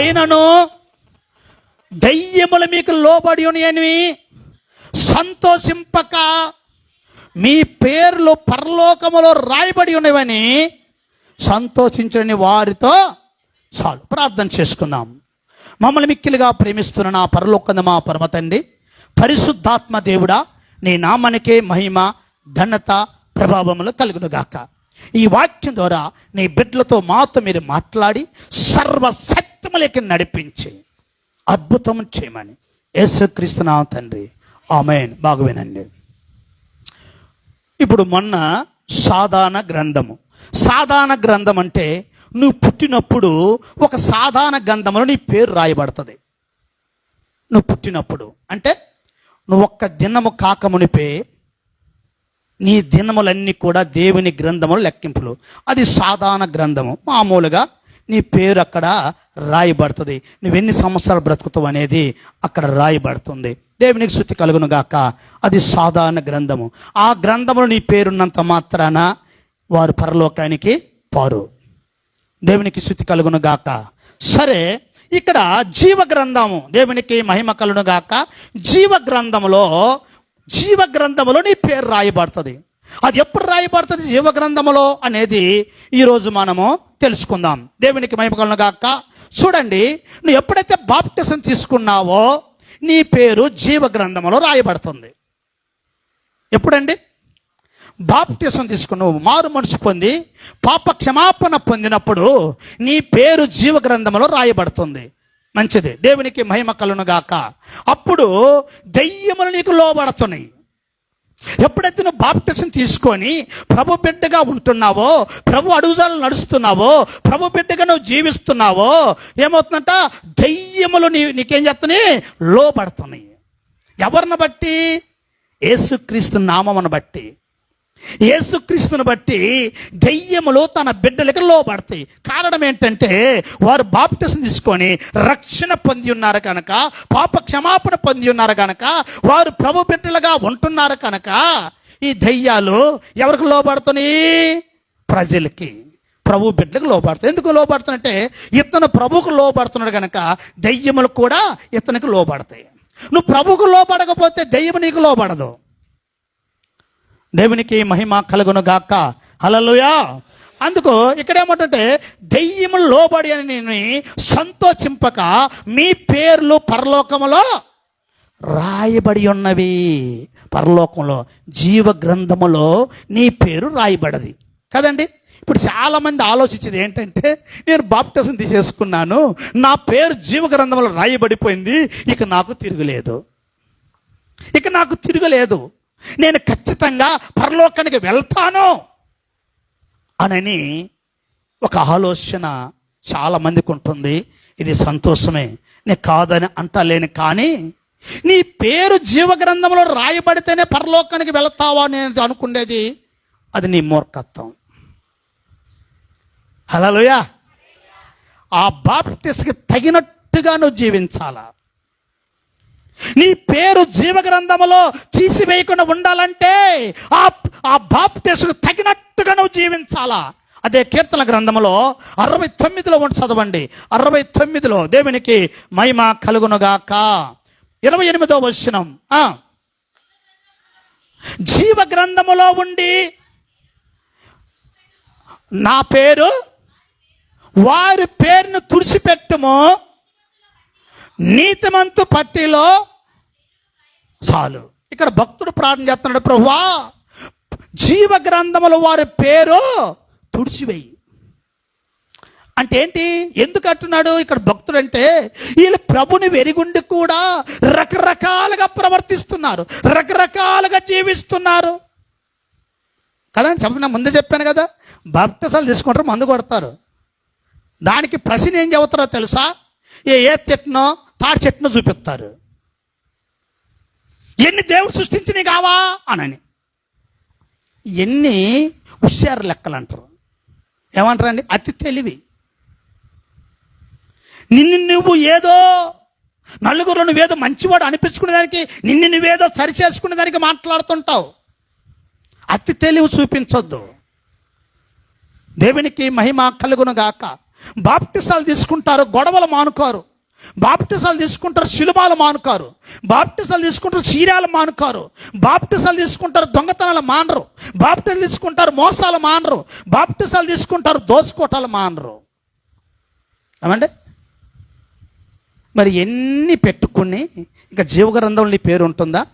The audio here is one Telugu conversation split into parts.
అయినను దయ్యములు మీకు లోబడి ఉన్నాయని సంతోషింపక మీ పేర్లు పరలోకములో రాయబడి ఉన్నవని సంతోషించని వారితో చాలు. ప్రార్థన చేసుకుందాం. మమ్మల్ని మిక్కిలిగా ప్రేమిస్తున్న నా పరలోకంద మా పరమ తండ్రి పరిశుద్ధాత్మ దేవుడా నీ నామానికే మహిమ ఘనత ప్రభావములు కలుగునుగాక. ఈ వాక్యం ద్వారా నీ బిడ్డలతో మాతో మీరు మాట్లాడి సర్వసత్యములకి నడిపించి. అద్భుతం చేయమని. యేసుక్రీస్తునామ తండ్రి. ఆమెన్. బాగు వినండి. ఇప్పుడు మొన్న సాధారణ గ్రంథము. సాధారణ గ్రంథం అంటే నువ్వు పుట్టినప్పుడు ఒక సాధారణ గ్రంథంలో నీ పేరు రాయబడుతుంది. నువ్వు పుట్టినప్పుడు. అంటే నువ్వు ఒక్క దినము కాకమునిపే నీ దినములన్నీ కూడా దేవుని గ్రంథములు లెక్కింపులు. అది సాధారణ గ్రంథము. మామూలుగా నీ పేరు అక్కడ రాయబడుతుంది. నువ్వెన్ని సంవత్సరాలు బ్రతుకుతావు అనేది అక్కడ రాయబడుతుంది. దేవునికి శుద్ధి కలుగును గాక. అది సాధారణ గ్రంథము. ఆ గ్రంథములో నీ పేరున్నంత మాత్రాన వారు పరలోకానికి పారు. దేవునికి శుద్ధి కలుగును గాక. సరే ఇక్కడ జీవ గ్రంథము. దేవునికి మహిమ కలుగును గాక. జీవ గ్రంథములో జీవ గ్రంథములో నీ పేరు రాయబడుతుంది. అది ఎప్పుడు రాయబడుతుంది? జీవ గ్రంథములో అనేది ఈరోజు మనము తెలుసుకుందాం. దేవునికి మహిమకలను కాక గాక. చూడండి నువ్వు ఎప్పుడైతే బాప్టిజం తీసుకున్నావో నీ పేరు జీవ గ్రంథములో రాయబడుతుంది. ఎప్పుడండి? బాప్టిజం తీసుకున్నావు మారు మనసు పొంది పాప క్షమాపణ పొందినప్పుడు నీ పేరు జీవ గ్రంథములో రాయబడుతుంది. మంచిది. దేవునికి మహిమ కలును గాక. అప్పుడు దయ్యములు నీకు లోబడుతున్నాయి. ఎప్పుడైతే నువ్వు బాప్టిజం తీసుకొని ప్రభు బిడ్డగా ఉంటున్నావో ప్రభు అడుగుజాలు నడుస్తున్నావో ప్రభు బిడ్డగా నువ్వు జీవిస్తున్నావో ఏమవుతుందంట? దయ్యములు నీ నీకేం చేస్తున్నాయి? లోపడుతున్నాయి ఎవరిని బట్టి? యేసుక్రీస్తు నామమును బట్టి. యేసుక్రీస్తుని బట్టి దెయ్యములు తన బిడ్డలకు లోబడతాయి. కారణం ఏంటంటే వారు బాప్టిసం తీసుకొని రక్షణ పొంది ఉన్నారు కనుక పాప క్షమాపణ పొంది ఉన్నారు కనుక వారు ప్రభు బిడ్డలుగా ఉంటున్నారు కనుక ఈ దయ్యాలు ఎవరికి లోబడుతున్నాయి ప్రజలకి. ప్రభు బిడ్డలకు లోబడుతుంది ఎందుకు లోబడుతున్నట్టే ఇతను ప్రభుకు లోబడుతున్నాడు కనుక దెయ్యములు కూడా ఇతనికి లోబడతాయి. నువ్వు ప్రభుకు లోబడకపోతే దెయ్యం నీకు లోబడదు. దేవునికి మహిమ కలుగును గాక హలలుయా అందుకు ఇక్కడ ఏమంటే దెయ్యము లోబడి అని నేను సంతోషింపక మీ పేర్లు పరలోకములో రాయబడి ఉన్నవి. పరలోకంలో జీవ గ్రంథములో నీ పేరు రాయబడది. కదండి? ఇప్పుడు చాలామంది ఆలోచించేది ఏంటంటే నేను బాప్టిజం తీసేసుకున్నాను నా పేరు జీవ గ్రంథంలో రాయబడిపోయింది ఇక నాకు తిరుగులేదు. ఇక నాకు తిరగలేదు. నేను ఖచ్చితంగా పరలోకానికి వెళ్తాను అనని ఒక ఆలోచన చాలా మందికి ఉంటుంది. ఇది సంతోషమే. నేను కాదని అంటలేను కానీ నీ పేరు జీవ గ్రంథంలో రాయబడితేనే పరలోకానికి వెళ్తావా నేను అనుకునేది అది నీ మూర్ఖత్వం. హలోయా ఆ బాప్టిస్కి తగినట్టుగా నువ్వు జీవించాలా? నీ పేరు జీవ గ్రంథములో తీసివేయకుండా ఉండాలంటే ఆ ఆ బాప్టిస్కు తగినట్టుగా నువ్వు జీవించాలా? అదే కీర్తన గ్రంథములో అరవై తొమ్మిదిలో ఉండి చదవండి. అరవై తొమ్మిదిలో దేవునికి మహిమ కలుగునుగాక. ఇరవై ఎనిమిదో వచనం. ఆ. జీవ గ్రంథములో ఉండి నా పేరు వారి పేరును తుడిచిపెట్టుము. నీతిమంతు పట్టిలో చాలు. ఇక్కడ భక్తుడు ప్రార్థన చేస్తున్నాడు ప్రభువా జీవ గ్రంథముల వారి పేరు తుడిచివేయి. అంటే ఏంటి? ఎందుకు అంటున్నాడు ఇక్కడ భక్తుడు అంటే వీళ్ళు ప్రభుని వెరిగుండి కూడా రకరకాలుగా ప్రవర్తిస్తున్నారు రకరకాలుగా జీవిస్తున్నారు. కదా చెప్పిన ముందే చెప్పాను కదా భక్తసలు తీసుకుంటారు మందు కొడతారు. దానికి ప్రశ్న ఏం చెబుతారో తెలుసా? ఏ ఏ తిట్టనో తాడి చెట్టును చూపిస్తారు. ఎన్ని దేవుడు సృష్టించినవి కావా అనని. ఎన్ని హుషారు లెక్కలు అంటారు. ఏమంటారండి? అతి తెలివి. నిన్ను నువ్వు ఏదో నలుగురు నువ్వేదో మంచివాడు అనిపించుకునే దానికి నిన్ను నువ్వేదో సరి చేసుకునే దానికి మాట్లాడుతుంటావు. అతి తెలివి చూపించొద్దు. దేవునికి మహిమ కలుగును గాక. బాప్టిసాలు తీసుకుంటారు గొడవలు మానుకోరు. బాప్టిసాలు తీసుకుంటారు శిలుబాలు మానుకారు. బాప్టిసాలు తీసుకుంటారు చీరాలు మానుకారు. బాప్టిసాలు తీసుకుంటారు దొంగతనాలు మానరు. బాప్టిసాలు తీసుకుంటారు మోసాలు మానరు. బాప్టిసాలు తీసుకుంటారు దోచుకోటాలు మానరు. ఏమండి? మరి ఎన్ని పెట్టుకుని ఇంకా జీవగ్రంథంలో నీ పేరు ఉంటుందా?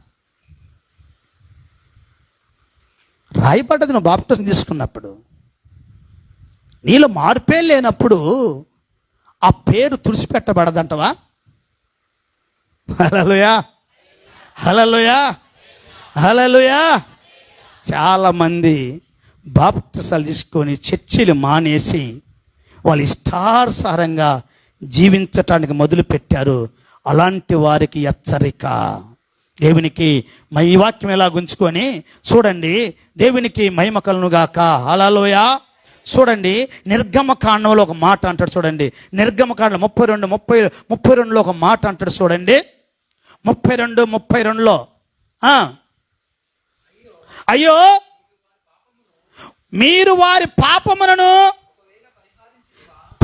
రాయబడ్డది నువ్వు బాప్టిసం తీసుకున్నప్పుడు. నీలో మార్పే లేనప్పుడు ఆ పేరు తుడిచిపెట్టబడదంటవా? హలలుయా హలలుయా హలలుయా చాలామంది బాప్టిసాలు తీసుకొని చర్చిలు మానేసి వాళ్ళు ఇష్టానుసారంగా జీవించటానికి మొదలు పెట్టారు అలాంటి వారికి హెచ్చరిక. దేవునికి మై వాక్యం ఎలా గుంచుకొని చూడండి. దేవునికి మహిమకలను గాక హలలోయ చూడండి నిర్గమ కాండంలో ఒక మాట అంటాడు చూడండి. నిర్గమ కాండం ముప్పై రెండు ముప్పై ముప్పై రెండులో ఒక మాట అంటాడు చూడండి. ముప్పై రెండు ముప్పై రెండులో. అయ్యో! మీరు వారి పాపములను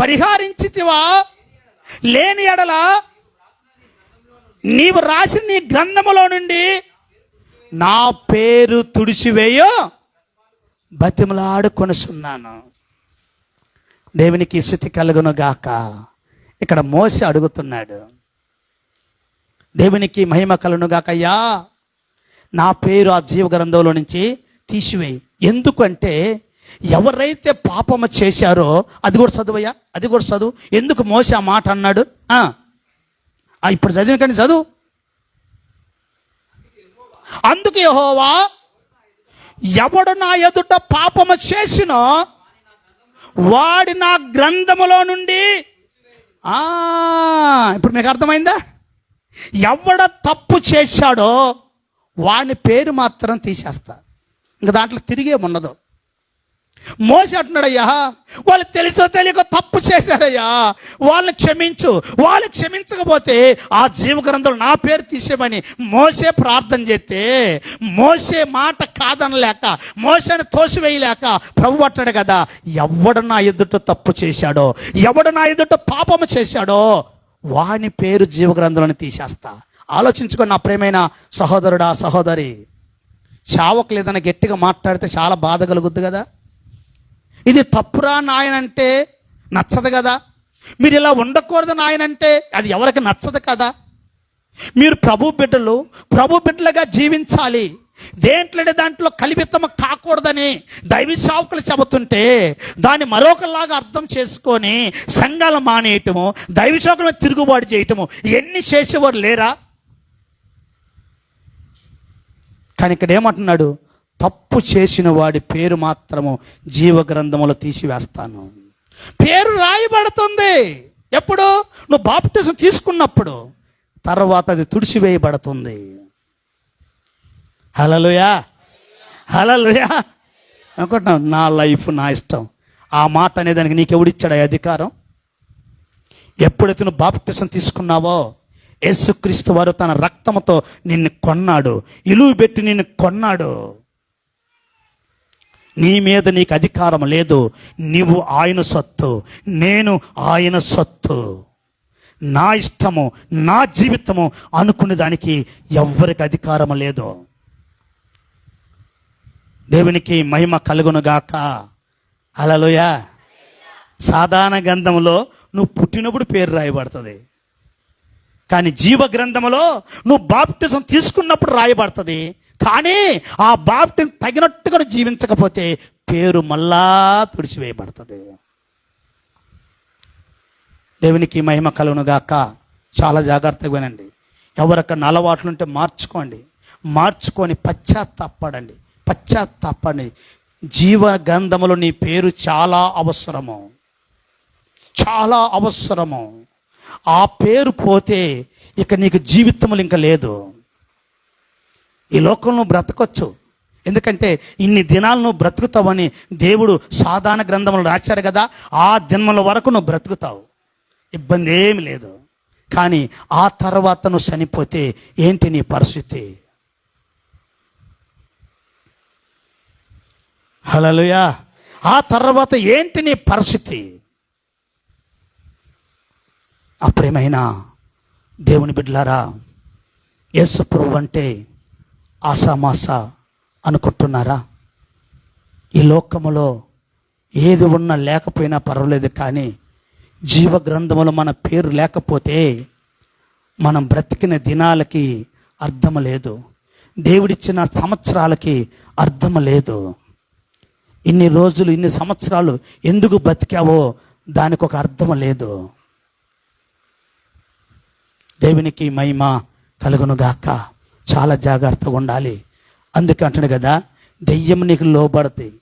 పరిహారించితివా? లేని ఎడల నీవు రాసిన నీ గ్రంథములో నుండి నా పేరు తుడిచివేయో బతిమలాడుకొనుచున్నాను. దేవునికి స్థుతి కలుగును గాక ఇక్కడ మోసి అడుగుతున్నాడు దేవునికి మహిమ కలుగును గాకయ్యా నా పేరు ఆ జీవ గ్రంథంలో నుంచి తీసివేయి. ఎందుకంటే ఎవరైతే పాపము చేశారో అది కూడా చదువయ్యా అది కూడా చదువు. ఎందుకు మోసి ఆ మాట అన్నాడు? ఇప్పుడు చదివిన కానీ చదువు. అందుకే హోవా ఎవడు నా ఎదుట పాపము చేసినో వాడి నా గ్రంథములో నుండి. ఆ, ఇప్పుడు మీకు అర్థమైందా? ఎవడ తప్పు చేశాడో వాని పేరు మాత్రం తీసేస్తా. ఇంకా దాంట్లో తిరిగే ఉండదు. మోసి అంటున్నాడయ్యా వాళ్ళు తెలుసో తెలియక తప్పు చేశాడయ్యా. వాళ్ళని క్షమించు. వాళ్ళు క్షమించకపోతే ఆ జీవ గ్రంథం నా పేరు తీసేమని మోసే ప్రార్థన చేస్తే మోసే మాట కాదనలేక మోసని తోసివేయలేక ప్రభు అంటాడు కదా ఎవడు నా ఎదుట తప్పు చేశాడో ఎవడు నా ఎదుట పాపము చేశాడో వాని పేరు జీవ గ్రంథంలోని తీసేస్తా. ఆలోచించుకో నా ప్రేమైన సహోదరుడా సహోదరి. చావకు లేదని గట్టిగా మాట్లాడితే చాలా బాధ కలుగుద్ది కదా? ఇది తప్పురా నాయనంటే నచ్చదు కదా? మీరు ఇలా ఉండకూడదు నాయనంటే అది ఎవరికి నచ్చదు కదా? మీరు ప్రభు బిడ్డలు ప్రభు బిడ్డలుగా జీవించాలి. దేంట్లోనే దాంట్లో కలిపితం కాకూడదని దైవ చెబుతుంటే దాన్ని మరొకలాగా అర్థం చేసుకొని సంఘాలు మానేయటము దైవ తిరుగుబాటు చేయటము ఎన్ని చేసేవారు లేరా? కానీ ఇక్కడ ఏమంటున్నాడు తప్పు చేసిన వాడి పేరు మాత్రము జీవ గ్రంథములో తీసివేస్తాను. పేరు రాయబడుతుంది. ఎప్పుడు? నువ్వు బాప్టిజం తీసుకున్నప్పుడు. తర్వాత అది తుడిచివేయబడుతుంది. హలలుయా హలలుయా అనుకుంటున్నావు? నా లైఫ్ నా ఇష్టం. ఆ మాట అనే దానికి నీకెవడిచ్చాడు అధికారం? ఎప్పుడైతే నువ్వు బాప్టిజం తీసుకున్నావో యేసుక్రీస్తు వారు తన రక్తముతో నిన్ను కొన్నాడు. ఇలువ పెట్టి నిన్ను కొన్నాడు. నీ మీద నీకు అధికారం లేదు. నీవు ఆయన సొత్తు. నేను ఆయన సొత్తు. నా ఇష్టము నా జీవితము అనుకునే దానికి ఎవ్వరికి అధికారం లేదు. దేవునికి మహిమ కలుగునుగాక. అలలోయ సాధారణ గ్రంథంలో నువ్వు పుట్టినప్పుడు పేరు రాయబడుతుంది. కానీ జీవ గ్రంథములో నువ్వు బాప్టిజం తీసుకున్నప్పుడు రాయబడుతుంది. కానీ ఆ బాప్టిం తగినట్టుగా జీవించకపోతే పేరు మళ్ళా తుడిచివేయబడుతుంది. దేవునికి మహిమ కలుగును గాక. చాలా జాగ్రత్తగా వినండి. ఎవరికన్నా అలవాట్లు ఉంటే మార్చుకోండి. మార్చుకొని పశ్చాత్తాపడండి. పశ్చాత్తాపండి జీవ గంధములు నీ పేరు చాలా అవసరము. చాలా అవసరము. ఆ పేరు పోతే ఇక నీకు జీవితములు ఇంకా లేదు. ఈ లోకంలో బ్రతకొచ్చు. ఎందుకంటే ఇన్ని దినాలు నువ్వు బ్రతుకుతావని దేవుడు సాధారణ గ్రంథములు రాశారు కదా ఆ జన్మల వరకు నువ్వు బ్రతుకుతావు. ఇబ్బంది ఏమి లేదు. కానీ ఆ తర్వాత నువ్వు చనిపోతే ఏంటి నీ పరిస్థితి? హలలుయా ఆ తర్వాత ఏంటి నీ పరిస్థితి? అప్రేమైన దేవుని బిడ్డలారా యేసు ప్రభు అంటే ఆసామాస అనుకుంటున్నారా? ఈ లోకములో ఏది ఉన్నా లేకపోయినా పర్వాలేదు కానీ జీవ గ్రంథములో మన పేరు లేకపోతే మనం బ్రతికిన దినాలకి అర్థం లేదు. దేవుడిచ్చిన సంవత్సరాలకి అర్థం లేదు. ఇన్ని రోజులు ఇన్ని సంవత్సరాలు ఎందుకు బ్రతికావో దానికి ఒక అర్థం లేదు. దేవునికి మహిమ కలుగునుగాక. చాలా జాగ్రత్తగా ఉండాలి. అందుకే అంటాడు కదా దెయ్యం నీకు లోబడతాయి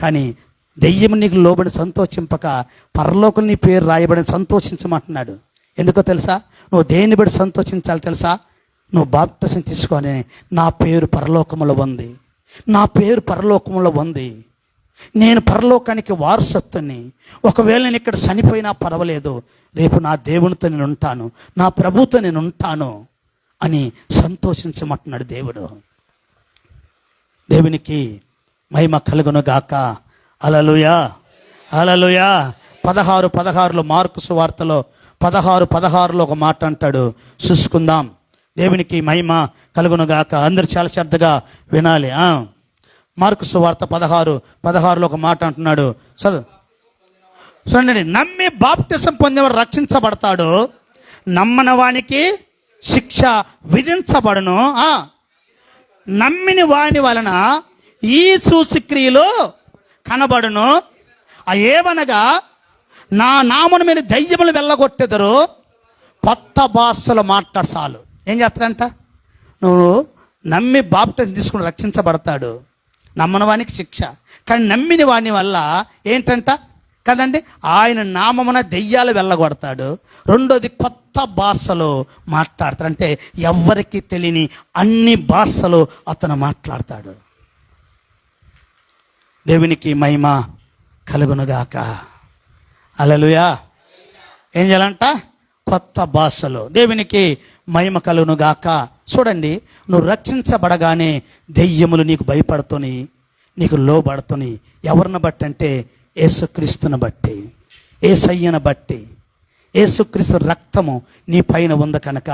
కానీ దెయ్యం నీకు లోబడి సంతోషింపక పరలోకం నీ పేరు రాయబడి సంతోషించమంటున్నాడు. ఎందుకో తెలుసా? నువ్వు దేన్ని బట్టి సంతోషించాలి తెలుసా? నువ్వు బాప్టిజం తీసుకొని నా పేరు పరలోకములో ఉంది. నా పేరు పరలోకములో ఉంది. నేను పరలోకానికి వారసత్వని ఒకవేళ నేను ఇక్కడ చనిపోయినా పర్వాలేదు. రేపు నా దేవునితో నేను ఉంటాను. నా ప్రభుతో నేను ఉంటాను. అని సంతోషించమంటున్నాడు దేవుడు. దేవునికి మహిమ కలుగును గాక అలలుయా అలలుయా పదహారు పదహారులో మార్కు సువార్తలో పదహారు పదహారులో ఒక మాట అంటాడు. చూసుకుందాం. దేవునికి మహిమ కలుగును గాక అందరు చాలా శ్రద్ధగా వినాలి. మార్కు సువార్త పదహారు పదహారులో ఒక మాట అంటున్నాడు. చదువు. చూడండి నమ్మి బాప్టిసం పొందేవాడు రక్షించబడతాడు. నమ్మన వానికి శిక్ష విధించబడును. నమ్మిన వాని వలన ఈ సూచిక్రియలు కనబడును ఏమనగా నా నామను మీద దయ్యములు వెళ్ళగొట్టెదరు. కొత్త భాషలో మాట్లాడు చాలు ఏం చేస్తారంట? నువ్వు నమ్మి బాప్టం తీసుకుని రక్షించబడతాడు. నమ్మని వానికి శిక్ష. కానీ నమ్మిన వాని వల్ల ఏంటంట? కదండి? ఆయన నామమున దెయ్యాలు వెళ్ళగొడతాడు. రెండోది కొత్త భాషలో మాట్లాడతాడు. అంటే ఎవరికి తెలియని అన్ని భాషలు అతను మాట్లాడతాడు. దేవునికి మహిమ కలుగునుగాక. అలలుయా ఏం చేయాలంట? కొత్త భాషలో. దేవునికి మహిమ కలుగునుగాక. చూడండి నువ్వు రక్షించబడగానే దెయ్యములు నీకు భయపడుతుని నీకు లోబడుతుని ఎవరిని బట్టి అంటే యేసుక్రీస్తుని బట్టి ఏసయ్యను బట్టి యేసుక్రీస్తు రక్తము నీ పైన ఉంది కనుక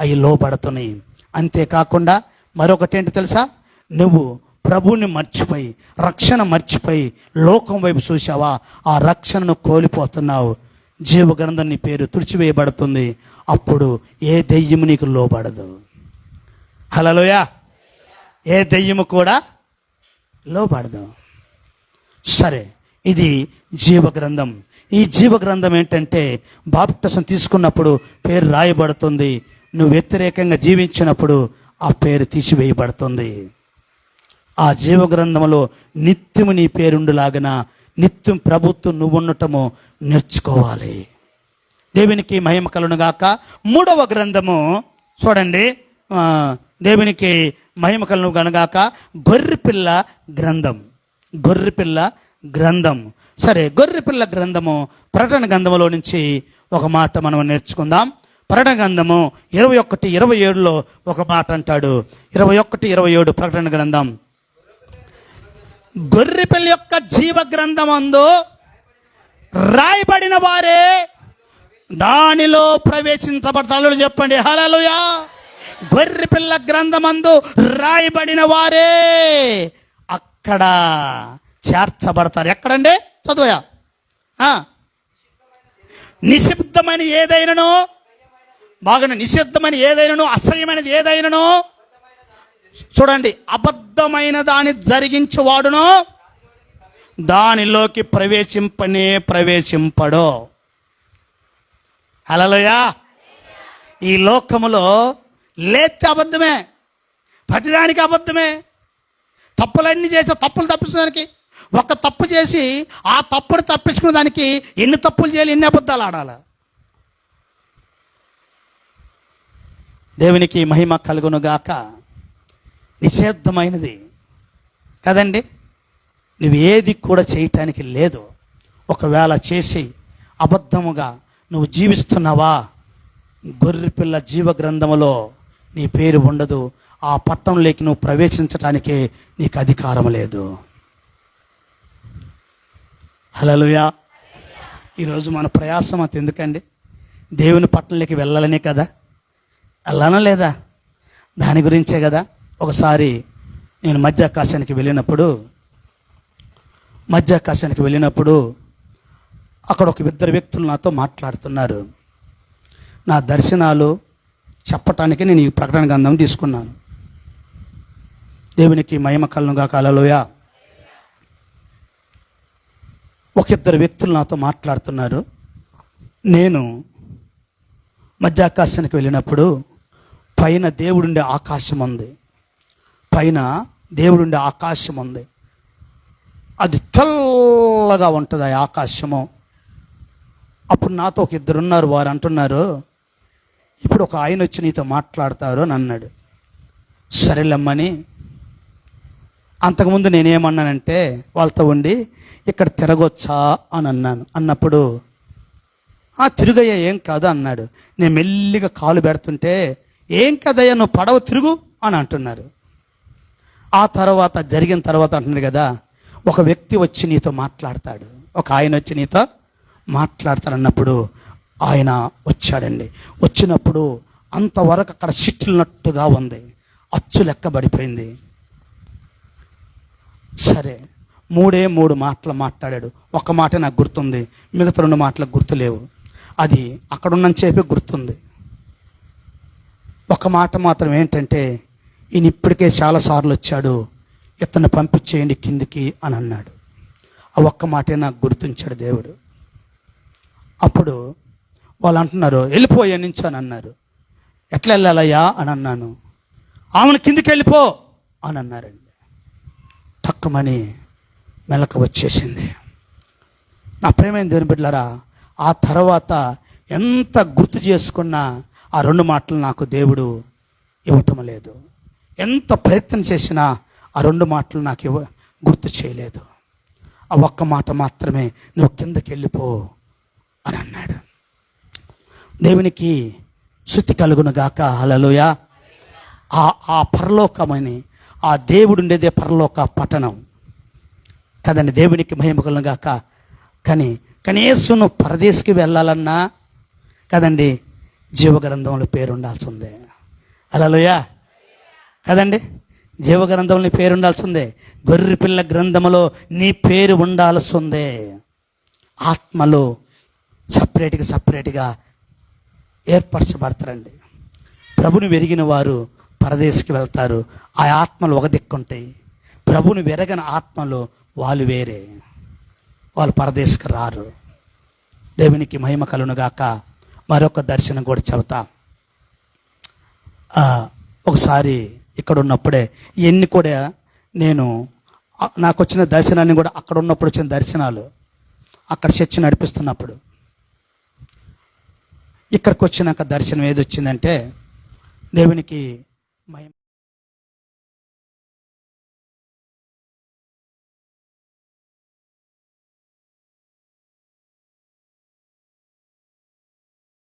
అవి లోబడుతున్నాయి. అంతేకాకుండా మరొకటి ఏంటి తెలుసా? నువ్వు ప్రభువుని మర్చిపోయి రక్షణ మర్చిపోయి లోకం వైపు చూసావా ఆ రక్షణను కోల్పోతున్నావు. జీవగ్రంథం నీ పేరు తుడిచివేయబడుతుంది. అప్పుడు ఏ దెయ్యము నీకు లోబడదు. హలలోయా ఏ దెయ్యము కూడా లోబడదు. సరే ఇది జీవ గ్రంథం ఈ జీవ గ్రంథం ఏంటంటే బాప్టసం తీసుకున్నప్పుడు పేరు రాయబడుతుంది. నువ్వు వ్యతిరేకంగా జీవించినప్పుడు ఆ పేరు తీసివేయబడుతుంది. ఆ జీవ గ్రంథంలో నిత్యము నీ పేరుండులాగిన నిత్యం ప్రభుత్వం నువ్వు ఉండటము నేర్చుకోవాలి. దేవునికి మహిమ కలునుగాక మూడవ గ్రంథము చూడండి. దేవునికి మహిమ కలను గనగాక గొర్రెపిల్ల గ్రంథం. గొర్రెపిల్ల గ్రంథం. సరే గొర్రెపిల్ల గ్రంథము ప్రకటన గ్రంథములో నుంచి ఒక మాట మనం నేర్చుకుందాం. ప్రకటన గ్రంథము ఇరవై ఒకటి ఇరవై ఏడులో ఒక మాట అంటాడు. ఇరవై ఒకటి ఇరవై ఏడు ప్రకటన గ్రంథం. గొర్రెపిల్ల యొక్క జీవ గ్రంథమందు రాయబడిన వారే దానిలో ప్రవేశించబడతాడు చెప్పండి హలలుయా గొర్రె పిల్ల గ్రంథమందు రాయబడిన వారే అక్కడ చేర్చబడతారు. ఎక్కడండి? చదువయా? నిశ్శబ్దమైన ఏదైనాను బాగా నిషిద్ధమైన ఏదైనాను అసహ్యమైనది ఏదైనాను చూడండి అబద్ధమైన దాన్ని జరిగించేవాడును దానిలోకి ప్రవేశింపనే ప్రవేశింపడు. హలలోయా ఈ లోకములో లేతే అబద్ధమే ప్రతిదానికి అబద్ధమే. తప్పులన్నీ చేసే తప్పులు తప్పించడానికి ఒక తప్పు చేసి ఆ తప్పును తప్పించుకునే దానికి ఎన్ని తప్పులు చేయాలి ఎన్ని అబద్ధాలు ఆడాలి? దేవునికి మహిమ కలుగునుగాక. నిషేధమైనది కదండి? నువ్వు ఏది కూడా చేయటానికి లేదు. ఒకవేళ చేసి అబద్ధముగా నువ్వు జీవిస్తున్నావా? గొర్రెపిల్ల జీవ గ్రంథములో నీ పేరు ఉండదు. ఆ పట్టణంలోకి నువ్వు ప్రవేశించటానికి నీకు అధికారం లేదు. హలలుయా ఈరోజు మన ప్రయాసం అంత ఎందుకండి? దేవుని పట్టణంలోకి వెళ్ళాలనే కదా? వెళ్ళానా లేదా? దాని గురించే కదా? ఒకసారి నేను మధ్యాకాశానికి వెళ్ళినప్పుడు మధ్యాకాశానికి వెళ్ళినప్పుడు అక్కడ ఒక ఇద్దరు వ్యక్తులు నాతో మాట్లాడుతున్నారు. నా దర్శనాలు చెప్పటానికి నేను ఈ ప్రకటన గ్రంథం తీసుకున్నాను. దేవునికి మహిమ కళ్ళనుగా కాలలోయ ఒక ఇద్దరు వ్యక్తులు నాతో మాట్లాడుతున్నారు. నేను మధ్యాకాశానికి వెళ్ళినప్పుడు పైన దేవుడుండే ఆకాశం ఉంది. పైన దేవుడుండే ఆకాశం ఉంది. అది తెల్లగా ఉంటుంది ఆ ఆకాశము. అప్పుడు నాతో ఒక ఇద్దరు ఉన్నారు. వారు అంటున్నారు ఇప్పుడు ఒక ఆయన వచ్చి నీతో మాట్లాడతారు అని అన్నాడు. సరేలమ్మని అంతకుముందు నేనేమన్నానంటే వాళ్ళతో ఉండి ఇక్కడ తిరగొచ్చా అని అన్నాను. అన్నప్పుడు ఆ తిరుగయ్యా ఏం కాదు అన్నాడు. నేను మెల్లిగా కాలు పెడుతుంటే ఏం కదయ్యా నువ్వు పడవ తిరుగు అని అంటున్నారు. ఆ తర్వాత జరిగిన తర్వాత అంటున్నాడు కదా ఒక వ్యక్తి వచ్చి నీతో మాట్లాడతాడు. ఒక ఆయన వచ్చి నీతో మాట్లాడతాడన్నప్పుడు ఆయన వచ్చాడండి. వచ్చినప్పుడు అంతవరకు అక్కడ సిట్టినట్టుగా ఉంది. అచ్చు లెక్క పడిపోయింది. సరే. మూడే మూడు మాటలు మాట్లాడాడు. ఒక మాట నాకు గుర్తుంది. మిగతా రెండు మాటలకు గుర్తులేవు అది అక్కడున్న చెప్పి గుర్తుంది. ఒక మాట మాత్రం ఏంటంటే ఈయన ఇప్పటికే చాలాసార్లు వచ్చాడు. ఇతను పంపించేయండి కిందికి అని అన్నాడు. ఆ ఒక్క మాటే నాకు గుర్తుంచాడు దేవుడు. అప్పుడు వాళ్ళు అంటున్నారు వెళ్ళిపోయా నుంచి? అని అన్నారు. ఎట్లా వెళ్ళాలయ్యా? అని అన్నాను. ఆమెను కిందికి వెళ్ళిపో అని అన్నారండి. తక్కువని మెలక వచ్చేసింది. నా ప్రేమైన దేవుని బిడ్డలారా ఆ తర్వాత ఎంత గుర్తు చేసుకున్నా ఆ రెండు మాటలు నాకు దేవుడు ఇవ్వటం లేదు. ఎంత ప్రయత్నం చేసినా ఆ రెండు మాటలు నాకు ఇవ్వ గుర్తు చేయలేదు. ఆ ఒక్క మాట మాత్రమే నువ్వు కిందకి వెళ్ళిపో అని అన్నాడు. దేవునికి శుద్ధి కలుగును గాక. హలలోయ ఆ ఆ పరలోకమని ఆ దేవుడు ఉండేదే పరలోక పట్టణం. కదండి దేవునికి మహిమ గాక. కానీ కనీసం నువ్వు పరదేశికి వెళ్ళాలన్నా కదండి జీవగ్రంథంలో పేరు ఉండాల్సిందే అలలోయా కదండి జీవగ్రంథంలో పేరు ఉండాల్సిందే గొర్రె పిల్ల గ్రంథములో నీ పేరు ఉండాల్సిందే. ఆత్మలో సపరేట్గా సపరేట్గా ఏర్పరచబడతారండి. ప్రభుని వెరిగిన వారు పరదేశికి వెళ్తారు. ఆ ఆత్మలు ఒక దిక్కుంటాయి. ప్రభుని వెరగని ఆత్మలు వాళ్ళు వేరే. వాళ్ళు పరదేశకు రారు. దేవునికి మహిమ కలునుగాక మరొక దర్శనం కూడా చెబుతా. ఒకసారి ఇక్కడ ఉన్నప్పుడే ఇవన్నీ కూడా నేను నాకు వచ్చిన దర్శనాన్ని కూడా అక్కడ ఉన్నప్పుడు వచ్చిన దర్శనాలు అక్కడ చర్చ నడిపిస్తున్నప్పుడు. ఇక్కడికి వచ్చినాక దర్శనం ఏది వచ్చిందంటే దేవునికి మహిమ